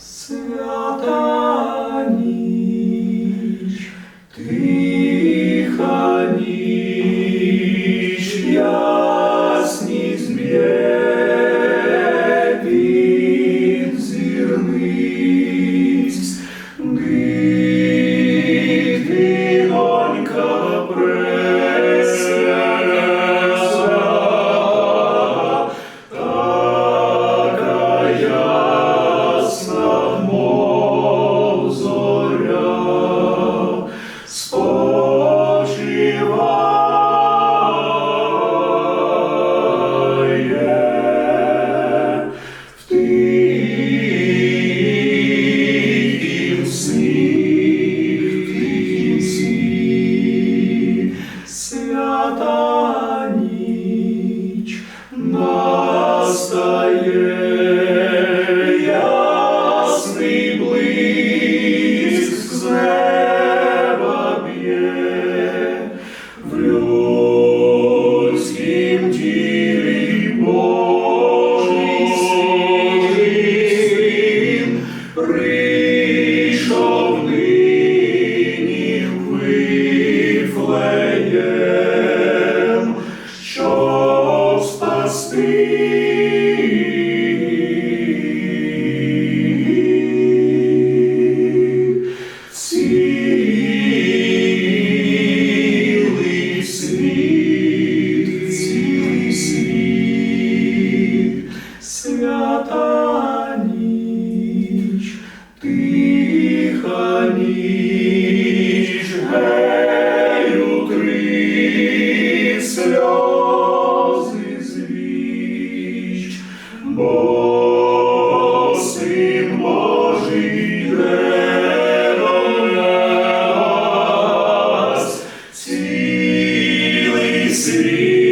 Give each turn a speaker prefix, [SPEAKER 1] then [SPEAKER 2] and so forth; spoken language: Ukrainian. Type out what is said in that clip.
[SPEAKER 1] Свята ніч, тиха ніч, ясні зміє. Ніч, гей, утри сльози. seria.